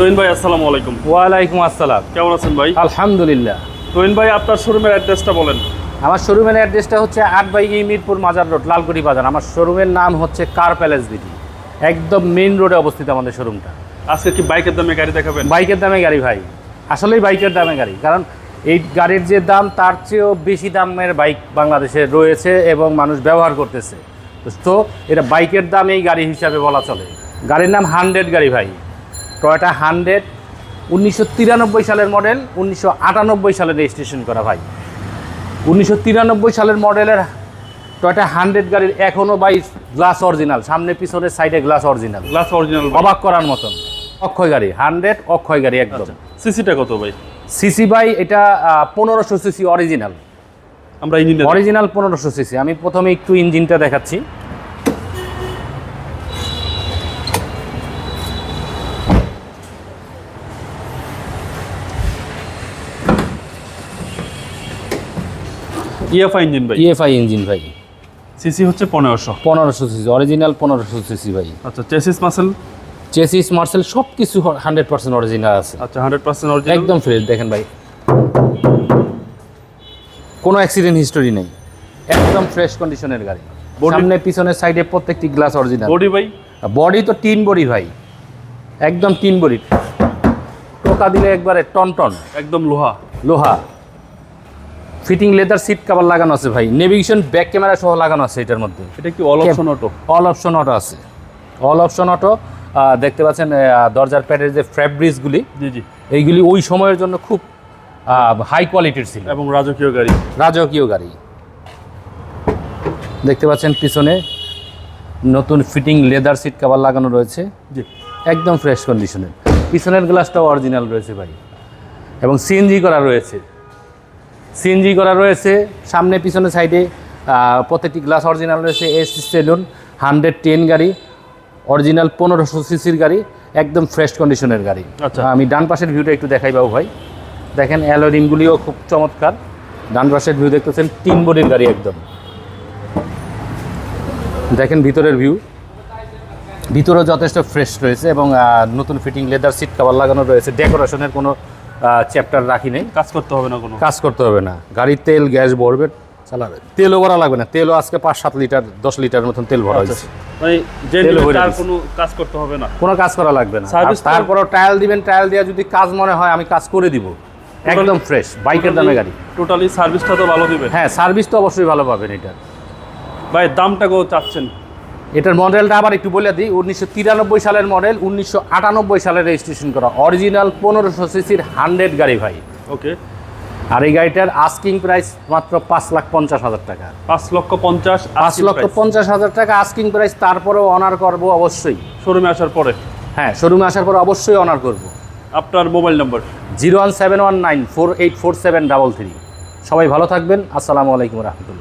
তোহিন ভাই আসসালামু আলাইকুম। ওয়ালাইকুম আসসালাম। কেমন আছেন ভাই? আলহামদুলিল্লাহ। তোহিন ভাই আপনার শোরুমের অ্যাড্রেসটা বলেন। আমার শোরুমের অ্যাড্রেসটা হচ্ছে আট বাই ই মিরপুর মাজার রোড লালকুটি বাজার। আমার শোরুমের নাম হচ্ছে কার প্যালেস বিডি। একদম মেইন রোডে অবস্থিত আমাদের শোরুমটা। আজকে কি বাইকের দামে গাড়ি দেখাবেন? বাইকের দামে গাড়ি ভাই। আসলেই বাইকের দামে গাড়ি। কারণ এই গাড়ির যে দাম তার চেয়েও বেশি দামের বাইক বাংলাদেশে রয়েছে এবং মানুষ ব্যবহার করতেছে। তো এটা বাইকের দাম এই গাড়ি হিসাবে বলা চলে। গাড়ির নাম হান্ড্রেড গাড়ি ভাই। টয়টা হান্ড্রেড উনিশশো তিরানব্বই সালের মডেল উনিশশো আটানব্বই সালে রেজিস্ট্রেশন করা ভাই। উনিশশো তিরানব্বই সালের মডেলের টয়টা হান্ড্রেড গাড়ির এখনও বাই গ্লাস অরিজিনাল সামনে পিছনের সাইডে গ্লাস অরিজিনাল। গ্লাস অরিজিনাল অবাক করার মতন। অক্ষয় গাড়ি হান্ড্রেড অক্ষয় গাড়ি একদম। সিসিটা কত ভাই? সিসি ভাই এটা পনেরোশো সিসি অরিজিনাল। আমরা ইঞ্জিন অরিজিনাল পনেরোশো সিসি। আমি প্রথমে একটু ইঞ্জিনটা দেখাচ্ছি। ইএফআই ইঞ্জিন ভাই। ইএফআই ইঞ্জিন ভাই। সিসি হচ্ছে পনেরোশো। পনেরোশো সিসি অরিজিনাল পনেরোশো সিসি ভাই। আচ্ছা চেসিস মাসেল চেসিস মার্সেল সব কিছু হান্ড্রেড পার্সেন্ট অরিজিনাল আছে। আচ্ছা হান্ড্রেড পার্সেন্ট অরিজিনাল একদম ফ্রেশ দেখেন ভাই। কোনো অ্যাক্সিডেন্ট হিস্টোরি নেই। একদম ফ্রেশ কন্ডিশনের গাড়ি। সামনে পিছনের সাইডে প্রত্যেকটি গ্লাস অরিজিনাল বডি ভাই? বডি তো টিন বডি ভাই। একদম টিন বডি। টোকা দিলে একবারে টন টন একদম লোহা। লোহা। ফিটিং লেদার সিট কাভার লাগানো আছে ভাই। নেভিগেশন ব্যাক ক্যামেরা সহ লাগানো আছে এটার মধ্যে। এটা কি all option auto all option auto আছে। অল অপশন অটো দেখতে পাচ্ছেন দরজার প্যাডের যে ফ্যাব্রিক্সগুলি জি জি। এইগুলি ওই সময়ের জন্য খুব হাই কোয়ালিটির ছিল। এবং রাজকীয় গাড়ি। রাজকীয় গাড়ি। দেখতে পাচ্ছেন পিছনে নতুন ফিটিং লেদার সিট কাভার লাগানো রয়েছে। জি। একদম ফ্রেশ কন্ডিশনের পিছনের গ্লাসটাও অরিজিনাল রয়েছে ভাই। এবং সিএনজি করা রয়েছে। সিএনজি করা রয়েছে। সামনে পিছনে সাইডে প্রত্যেকটি গ্লাস অরিজিনাল রয়েছে এস সেলুন হান্ড্রেড টেন গাড়ি অরিজিনাল পনেরোশো সিসির গাড়ি একদম ফ্রেশ কন্ডিশনের গাড়ি। আচ্ছা। আমি ডান পাশের ভিউটা একটু দেখাই বাবু ভাই। দেখেন অ্যালোরিমগুলিও খুব চমৎকার। ডান পাশের ভিউ দেখতেছেন তিন বডির গাড়ি একদম। দেখেন ভিতরের ভিউ ভিতরেও যথেষ্ট ফ্রেশ রয়েছে এবং নতুন ফিটিং লেদার সিট কভার লাগানো রয়েছে। ডেকোরেশনের কোনো চ্যাপ্টার রাখি নেই। কাজ করতে হবে না কোনো। কাজ করতে হবে না। গাড়ির তেল গ্যাস ভরবে চালাবে। তেলও ভরা লাগবে না। তেলও আজকে পাঁচ সাত লিটার দশ লিটার মতন তেল ভরা হয়েছে। মানে কাজ করতে হবে না। কোনো কাজ করা লাগবে না। তারপরও ট্রায়াল দিবেন ট্রায়াল দেওয়া যদি কাজ মনে হয় আমি কাজ করে দিব। একদম ফ্রেশ বাইকের দামে গাড়ি। টোটালি সার্ভিসটা তো ভালো দিবে হ্যাঁ সার্ভিস তো অবশ্যই ভালো পাবেন এটার ভাই দামটা কত চাচ্ছেন। এটার মডেলটা আবার একটু বলে দিই উনিশশো তিরানব্বই সালের মডেল উনিশশো আটানব্বই সালে রেজিস্ট্রেশন করা। অরিজিনাল পনেরোশো সিসির হান্ড্রেড গাড়ি ভাই। ওকে আর এই গাড়িটার আস্কিং প্রাইস মাত্র পাঁচ লাখ পঞ্চাশ হাজার টাকা। পাঁচ লক্ষ পঞ্চাশ পাঁচ লক্ষ পঞ্চাশ হাজার টাকা আস্কিং প্রাইস তারপরেও অনার করব অবশ্যই। শোরুমে আসার পরে? হ্যাঁ শোরুমে আসার পর অবশ্যই অনার করব। আপনার mobile number zero one seven one nine four eight four seven double three. সবাই ভালো থাকবেন আসসালামু আলাইকুম রহমতুল্লাহ।